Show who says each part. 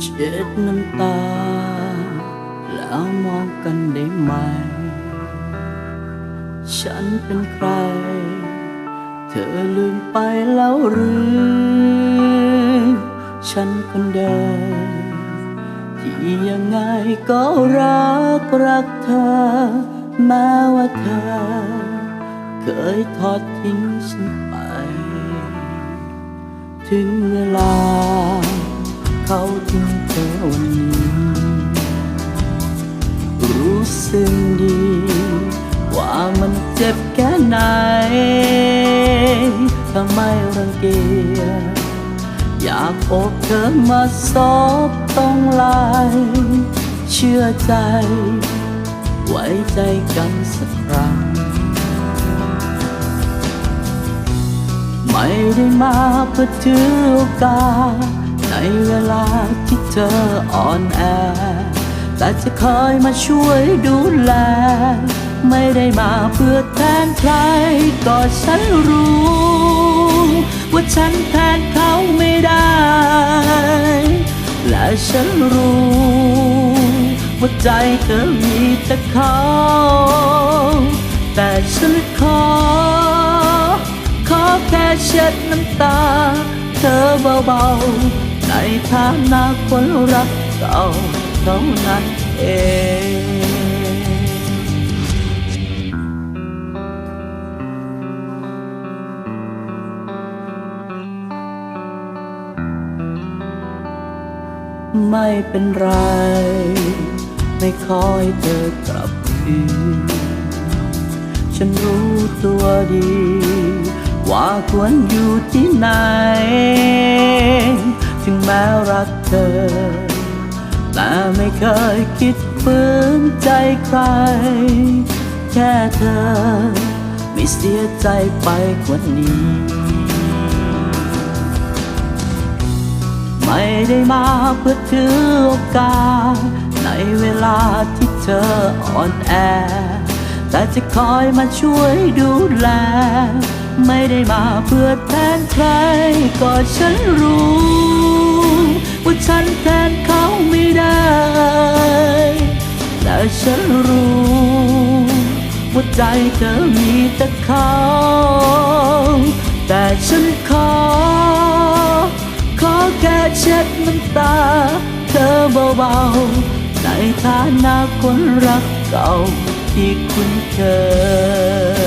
Speaker 1: เช็ดน้ำตา แล้วมองกันได้ไหม ฉันเป็นใคร เธอลืมไปแล้วหรือ ฉันคนเดิมที่ยังไงก็รักรักเธอ แม้ว่าเธอ เคยทอดทิ้งฉันไป ถึงเวลา รู้สึกดี ว่ามันเจ็บแค่ไหนทำไมรังเกียจอยากอบเธอมาซบต้องลายเชื่อใจ ไว้ใจกันสักครั้งไม่ได้มาเพื่อถือโอกาสในเวลาที่เธออ่อนแอ แต่จะคอยมาช่วยดูแล ไม่ได้มาเพื่อแทนใคร ก็ฉันรู้ ว่าฉันแทนเขาไม่ได้ และฉันรู้ ว่าใจเธอมีแต่เขาแต่ฉันขอ ขอแค่เช็ดน้ำตา เธอเบาๆในฐานะคนรักเก่า เท่านั้นเองไม่เป็นไร ไม่คอยเธอกลับคืนฉันรู้ตัวดี ว่าควรอยู่ที่ไหน ถึงแม้รักเธอ แต่ไม่เคยคิดฝืนใจใคร แค่เธอ ไม่เสียใจไปกว่านี้ ไม่ได้มาเพื่อถือโอกาส ในเวลาที่เธออ่อนแอ แต่จะคอยมาช่วยดูแล ไม่ได้มาเพื่อแทนใคร ก็ฉันรู้ ว่าฉันแทน แต่ฉันรู้ว่าใจเธอมีแต่เขาแต่ฉันขอ ขอแค่เช็ดน้ำตา เธอเบาๆในฐานะคนรักเก่าที่คุ้นเคย